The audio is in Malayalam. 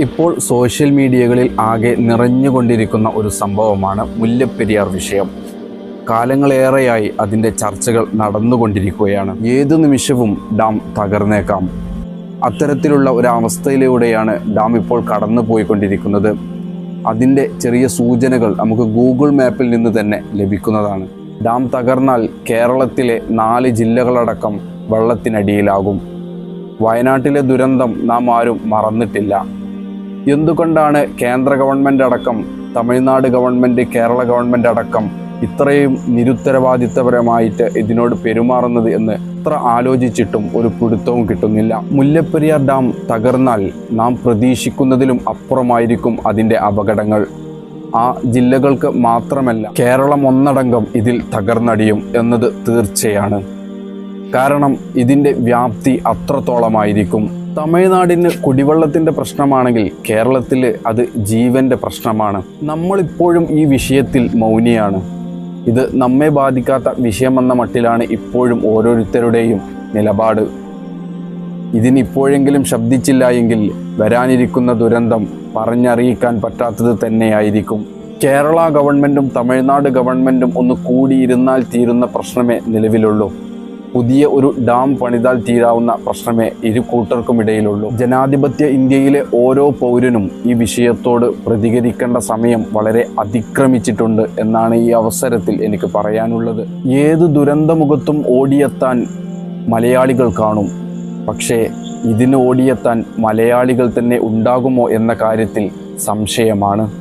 ഇപ്പോൾ സോഷ്യൽ മീഡിയകളിൽ ആകെ നിറഞ്ഞുകൊണ്ടിരിക്കുന്ന ഒരു സംഭവമാണ് മുല്ലപ്പെരിയാർ വിഷയം. കാലങ്ങളേറെയായി അതിന്റെ ചർച്ചകൾ നടന്നുകൊണ്ടിരിക്കുകയാണ്. ഏതു നിമിഷവും ഡാം തകർന്നേക്കാം. അത്തരത്തിലുള്ള ഒരവസ്ഥയിലൂടെയാണ് ഡാം ഇപ്പോൾ കടന്നു പോയിക്കൊണ്ടിരിക്കുന്നത് അതിന്റെ ചെറിയ സൂചനകൾ നമുക്ക് ഗൂഗിൾ മാപ്പിൽ നിന്ന് തന്നെ ലഭിക്കുന്നതാണ്. ഡാം തകർന്നാൽ കേരളത്തിലെ നാല് ജില്ലകളടക്കം വെള്ളത്തിനടിയിലാകും. വയനാട്ടിലെ ദുരന്തം നാം ആരും മറന്നിട്ടില്ല. എന്തുകൊണ്ടാണ് കേന്ദ്ര ഗവൺമെന്റ് അടക്കം തമിഴ്നാട് ഗവൺമെന്റ് കേരള ഗവൺമെന്റ് അടക്കം ഇത്രയും നിരുത്തരവാദിത്തപരമായിട്ട് ഇതിനോട് പെരുമാറുന്നത് എന്ന് എത്ര ആലോചിച്ചിട്ടും ഒരു പിടുത്തവും കിട്ടുന്നില്ല. മുല്ലപ്പെരിയാർ ഡാം തകർന്നാൽ നാം പ്രതീക്ഷിക്കുന്നതിലും അപ്പുറമായിരിക്കും അതിന്റെ അപകടങ്ങൾ. ആ ജില്ലകൾക്ക് മാത്രമല്ല കേരളം ഒന്നടങ്കം ഇതിൽ തകർന്നടിയും എന്നത് തീർച്ചയാണ്. കാരണം ഇതിന്റെ വ്യാപ്തി അത്രത്തോളമായിരിക്കും. തമിഴ്നാടിന് കുടിവെള്ളത്തിന്റെ പ്രശ്നമാണെങ്കിൽ കേരളത്തിൽ അത് ജീവന്റെ പ്രശ്നമാണ്. നമ്മളിപ്പോഴും ഈ വിഷയത്തിൽ മൗനിയാണ്. ഇത് നമ്മെ ബാധിക്കാത്ത വിഷയമെന്ന മട്ടിലാണ് ഇപ്പോഴും ഓരോരുത്തരുടെയും നിലപാട്. ഇതിനിപ്പോഴെങ്കിലും ശബ്ദിച്ചില്ല എങ്കിൽ വരാനിരിക്കുന്ന ദുരന്തം പറഞ്ഞറിയിക്കാൻ പറ്റാത്തത് തന്നെയായിരിക്കും. കേരള ഗവൺമെന്റും തമിഴ്നാട് ഗവൺമെന്റും ഒന്ന് കൂടിയിരുന്നാൽ തീരുന്ന പ്രശ്നമേ നിലവിലുള്ളൂ. പുതിയ ഒരു ഡാം പണിതാൽ തീരാവുന്ന പ്രശ്നമേ ഇരു കൂട്ടർക്കുമിടയിലുള്ളൂ ജനാധിപത്യ ഇന്ത്യയിലെ ഓരോ പൗരനും ഈ വിഷയത്തോട് പ്രതികരിക്കേണ്ട സമയം വളരെ അതിക്രമിച്ചിട്ടുണ്ട് എന്നാണ് ഈ അവസരത്തിൽ എനിക്ക് പറയാനുള്ളത്. ഏത് ദുരന്തമുഖത്തും ഓടിയെത്താൻ മലയാളികൾ കാണും. പക്ഷേ ഇതിന് ഓടിയെത്താൻ മലയാളികൾ തന്നെ ഉണ്ടാകുമോ എന്ന കാര്യത്തിൽ സംശയമാണ്.